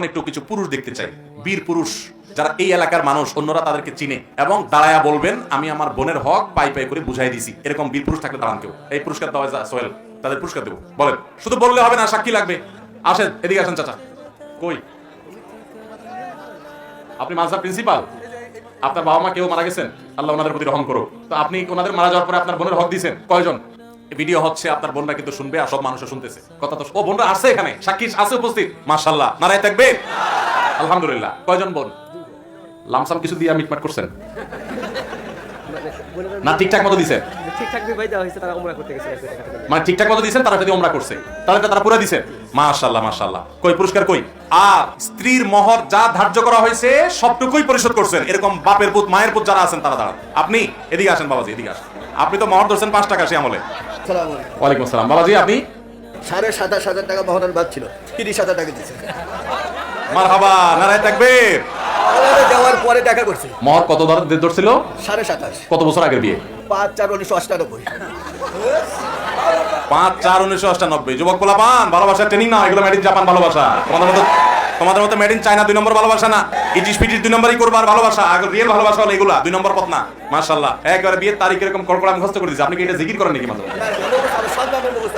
এখন একটু কিছু পুরুষ দেখতে চাই। বীর পুরুষ, যারা এই এলাকার মানুষ, অন্যরা তাদেরকে চিনে এবং দাঁড়ায়া বলবেন, আমি আমার বোনের হক পাই পাই করে বুঝাই দিছি। এরকম বীর পুরুষ থাকলে দাঁড়ান কেউ। এই পুরস্কার দেওয়া যায় সোহেল, তাদের পুরস্কার দেবো। বলেন, শুধু বললে হবে না, সাক্ষী লাগবে। আসেন, এদিকে আসেন চাচা। কই? আপনি মাঝা প্রিন্সিপাল? আপনার বাবা মা কেউ মারা গেছেন? আল্লাহ ওনাদের প্রতি রহম করো তো আপনি ওনাদের মারা যাওয়ার পরে আপনার বোনের হক দিয়েছেন। কয়জন? ভিডিও হচ্ছে আপনার বোনরা কিন্তু শুনবে আর সব মানুষও শুনতেছে। কথা তো ও বোনরা আছে এখানে সাক্ষী আছে উপস্থিত মাশাল্লাহ নারায় থাকবে? আলহামদুলিল্লাহ। কয়জন বোন? লামসাম কিছু দিয়ে মিটমাট করছেন? না ঠিকঠাক মতো দিছেন মানে ঠিকঠাক মতো দিছেন তারা যদি ওমরা করছে। তাহলে তারা পুরো দিছেন মাশাল্লাহ মাশাল্লাহ কই পুরস্কার কই? আর স্ত্রীর মোহর যা ধার্য করা হয়েছে সবটুকুই পরিশোধ করছেন। এরকম বাপের পুত মায়ের পুত যারা আছেন তারা দাঁড়ান। আপনি? এদিকে আসেন বাবাজি এদিকে আসেন। আপনি তো মোহর ধরছেন পাঁচ টাকা সে আমলে। ওয়ালাইকুম আসসালাম। বাবাজি আপনি? সাড়ে সাতাশ হাজার টাকা মহনের বাদ ছিল। তিরিশ হাজার টাকা নারায় দেওয়ার পরে দেখা করছি। মোহর কত দর ধরছিল? সাড়ে সাতাশ। কত বছর আগের বিয়ে? পাঁচ চার উনিশশো অষ্টানব্বই। পাঁচ চার উনিশশো অষ্টানব্বই। যুবক পোলা পান ভালোবাসা ট্রেনিং না এগুলো জাপান ভালোবাসা। তোমাদের মতো তোমাদের মতো মেড ইন চায়না দুই নম্বর ভালোবাসা না। ইটিস পিটিস দুই নম্বরই করবার ভালোবাসা আগে রিয়েল ভালোবাসা হলো এগুলা, দুই নম্বর পথ না মাশাল্লাহ একবারে বিয়ের তারিখ এরকম কলকলা মুখস্থ করে দিচ্ছে আপনি কি এটা জিকির করেন নাকি মাত্র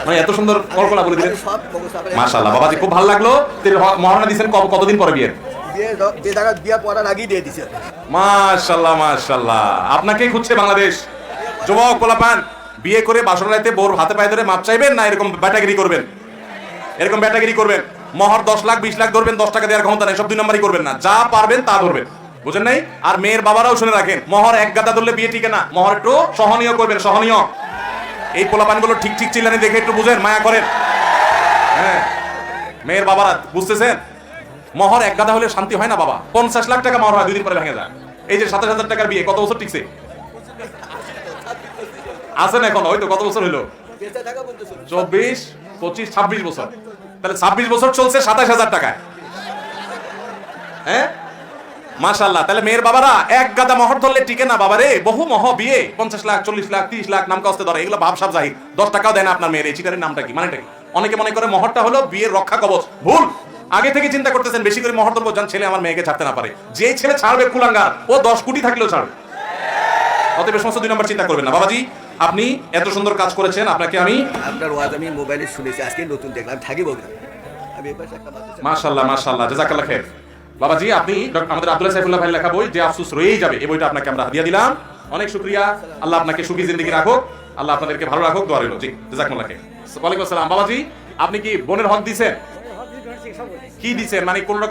মানে এত সুন্দর কলকলা বলে দিলেন। মাশাল্লাহ বাবাজি, খুব ভালো লাগল। মহারণা দিয়েছেন কত- কতদিন পরে বিয়ের? মাশাল্লাহ মাশাল্লাহ আপনাকেই খুঁজছে বাংলাদেশ। যুবক, পোলাপান, বিয়ে করে বাসর রাইতে বোর হাতে পায়ে ধরে মাপ চাইবেন না এরকম ব্যাটাগিরি করবেন? এরকম ব্যাটাগিরি করবেন? মহর দশ লাখ বিশ লাখ ধরবেন দশ টাকা দেওয়ার ক্ষমতা নেই সব দুই নম্বরই করবেন না। যা পারবেন তা ধরবেন। বুঝেন নাই? আর মেয়ের বাবারাও শুনে রাখেন মহর এক গাদা ধরলে বিয়ে টিকে না। মহর একটু সহনীয় করবেন সহনীয়। এই পোলাপানগুলো ঠিক ঠিক চিল্লানি দেখে একটু বুঝেন মায়া করেন। হ্যাঁ। মেয়ের বাবারা বুঝতেছেন? মহর এক গাদা হলে শান্তি হয় না বাবা। পঞ্চাশ লাখ টাকা মহর হয় দুই দিন পরে ভেঙে যায়। এই যে সাতাশ হাজার টাকার বিয়ে কত বছর টিকছে? আছেন এখন? হয়তো কত বছর হইল? চব্বিশ পঁচিশ ছাব্বিশ বছর। তাহলে ছাব্বিশ বছর চলছে সাতাশ হাজার টাকায়। হ্যাঁ? মাশাল্লাহ তাহলে মেয়ের বাবারা এক গাদা মহর ধরলে টিকে না বাবারে। বহু মহ বিয়ে, পঞ্চাশ লাখ, চল্লিশ লাখ, তিরিশ লাখ নাম কাস্তে ধরে, এগুলো ভাবসাব জাহির। দশ টাকাও দেয় না আপনার মেয়ের, এই চিটারের নামটা কি? মানেটা কি? অনেকে মনে করে মহরটা হলো বিয়ের রক্ষা কবচ। ভুল! আগে থেকে চিন্তা করতেছেন, বেশি করে মহর ধরবো যান ছেলে আমার মেয়েকে ছাড়তে না পারে। যে ছেলে ছাড়বে কুলাঙ্গার, ও দশ কোটি থাকলেও ছাড়বে। অতএব সমস্ত দুই নম্বর চিন্তা করবেন না। বাবাজি আপনি এত সুন্দর কাজ করেছেন আপনাকে আমি আপনার ওয়াজ আমি মোবাইলে শুনেছি আজকে নতুন দেখলাম একটা মাদ্রাসা- মাশাল্লাহ মাশাল্লাহ জাজাকাল্লাহ খের। বাবাজি আপনি আমাদের আব্দুল্লাহ সাইফুল্লাহ ভাই লেখা বই যে আফসোস রয়েই যাবে এই বইটা আপনাকে আমরা হাদিয়া দিলাম। অনেক শুকরিয়া। আল্লাহ আপনাকে সুখী জিন্দগি রাখুক। আল্লাহ আপনাদেরকে ভালো রাখুক দোয়া রইল। জি জাজাকুল্লাহ খের। ওয়ালাইকুম আসসালাম। বাবাজি আপনি কি বোনের হক দিছেন? কি দিছেন? মানে কোন রকম